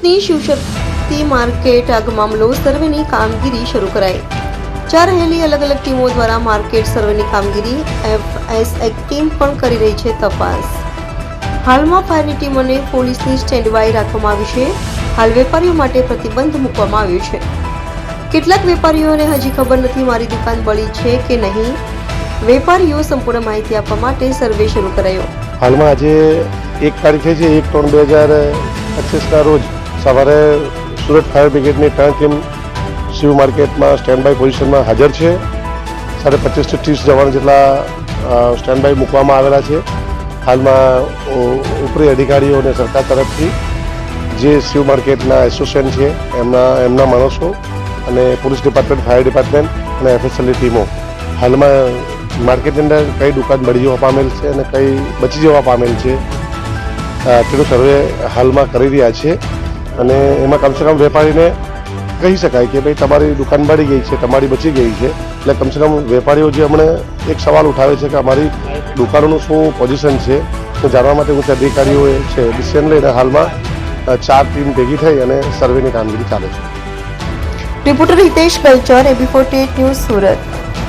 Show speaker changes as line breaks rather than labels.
સુરતની શિવશક્તિ માર્કેટ આગ મામલો સર્વેની કામગીરી શરૂ કરાઈ. ચાર રહેલી અલગ અલગ ટીમો દ્વારા માર્કેટ સર્વેની કામગીરી એફએસએક ટીમ પણ કરી રહી છે તપાસ. હાલમાં ફાયરની ટીમ અને પોલીસની સ્ટેન્ડ બાય રાખવામાં આવી છે. હાલ વેપારીઓ માટે પ્રતિબંધ મૂકવામાં આવ્યો છે. કેટલાક વેપારીઓને હજી ખબર નથી મારી દુકાન બળી છે કે નહીં. વેપારીઓ સંપૂર્ણ માહિતી આપવા માટે સર્વે શરૂ કરાયો.
હાલમાં આજે એક તારીખે છે, એક ત્રણ બે હજાર પચીસના રોજ સવારે સુરત ફાયર બ્રિગેડની ત્રણ ટીમ શિવ માર્કેટમાં સ્ટેન્ડ બાય પોઝિશનમાં હાજર છે. સાડે પચીસથી ત્રીસ જવાન જેટલા સ્ટેન્ડ બાય મૂકવામાં આવેલા છે. હાલમાં ઉપરી અધિકારીઓ અને સરકાર તરફથી જે શિવ માર્કેટના એસોસિએશન છે, એમના એમના માણસો અને પોલીસ ડિપાર્ટમેન્ટ, ફાયર ડિપાર્ટમેન્ટ અને એફએસએલની ટીમો હાલમાં માર્કેટની અંદર કઈ દુકાન બળી જવા પામેલ છે અને કઈ બચી જવા પામેલ છે તેનો સર્વે હાલમાં કરી રહ્યા છે. અને એમાં કમસે કમ વેપારીને કહી શકાય કે ભાઈ તમારી દુકાન બળી ગઈ છે, તમારી બચી ગઈ છે. એટલે કમસે કમ વેપારીઓ જે હમણે એક સવાલ ઉઠાવે છે કે અમારી દુકાનોનું શું પોઝિશન છે? તે જાણવા માટે ઉચ્ચ અધિકારીઓએ છે ડિસિઝન લઈને હાલમાં ચાર ટીમ ભેગી થઈ અને સર્વેની કામગીરી ચાલે છે.
રિપોર્ટર હિતેશ કલ્ચર એબી ફોર્ટી ન્યૂઝ સુરત.